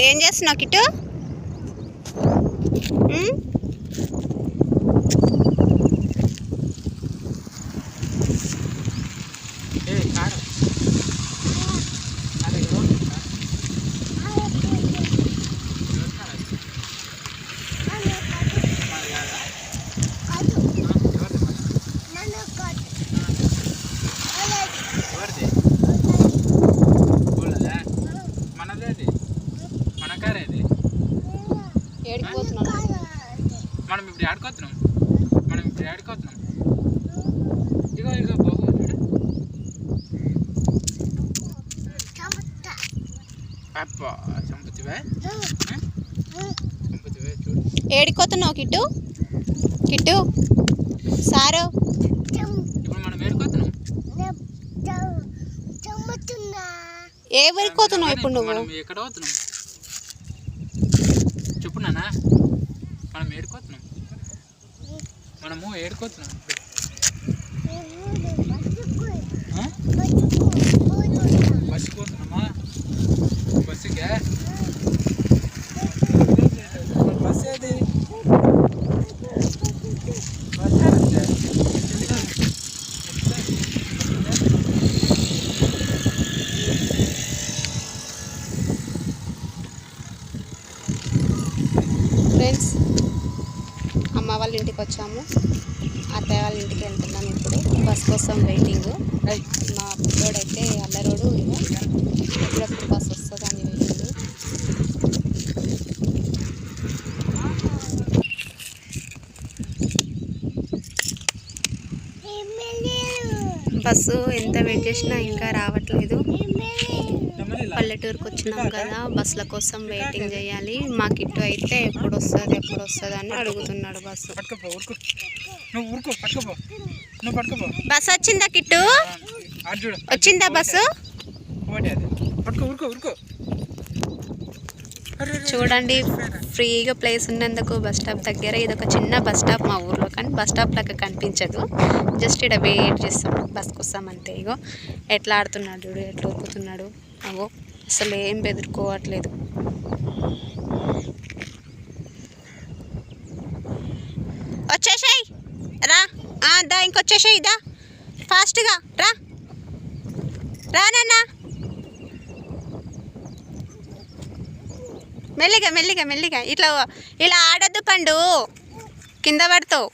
ఏం చేస్తున్నావు కిట్టు ఉమ్? కారు ఏడికి పోతున్నావు మనం ఇప్పుడు ఆడుకోతున్నాం మనం ఇప్పుడు ఆడుకోతున్నాం ఇగో ఇగో బాబు చూడు. చంపుతివే. చంపుతివే కిట్టు? కిట్టు సారు. ఇప్పుడు మనం ఏడుకోతున్నాం ఏ ఊరికి పోతున్నావు ఇప్పుడు నువ్వు? మనం ఎక్కడ పోతున్నాం? చెప్పు మనం ఏడుకోతున్నాం. మనము ఏడుకోతున్నాం. ఫ్రెండ్స్ అమ్మ వాళ్ళ ఇంటికి వచ్చాము. అత్తయ్య వాళ్ళ ఇంటికి వెళ్తున్నాం ఇప్పుడు. బస్ కోసం వెయిటింగ్ మా పిల్లోడైతే అల్లరోడు ఇక ఎప్పుడెప్పుడు బస్ వస్తుందని వెయిటింగ్ బస్సు ఎంత వెయిట్ చేసినా ఇంకా రావట్లేదు. పల్లెటూరుకి వచ్చినాం కదా బస్సుల కోసం వెయిటింగ్ చేయాలి. మా కిట్టు అయితే ఎప్పుడు వస్తుంది ఎప్పుడు వస్తుంది అని అడుగుతున్నాడు బస్సు. పట్టుకోపో ఊరుకో. నువ్వు ఊరుకో పట్టుకోపో. నువ్వు పట్టుకోపో. బస్ వచ్చిందా కిట్టు? వచ్చిందా బస్సు? ఊరుకో ఊరుకో. చూడండి ఫ్రీగా ప్లేస్ ఉన్నందుకు బస్ స్టాప్ దగ్గర ఇది ఒక చిన్న బస్ స్టాప్ మా ఊర్లో కానీ బస్ స్టాప్ లాగా కనిపించదు. జస్ట్ ఇక్కడ వెయిట్ చేస్తాం బస్ కోసం అంతే. ఇగో ఎట్లా ఆడుతున్నాడు చూడు ఎట్లా ఊపుతున్నాడు. అవో అసలు ఏం బెదురుకోవట్లేదు. వచ్చేసాయి రా. దా ఇంకొచ్చేసాయి దా. ఫాస్ట్గా రా. రానన్నా మెల్లిగా మెల్లిగా మెల్లిగా. ఇట్లా ఇలా ఆడద్దు పండు. కింద పడతావు.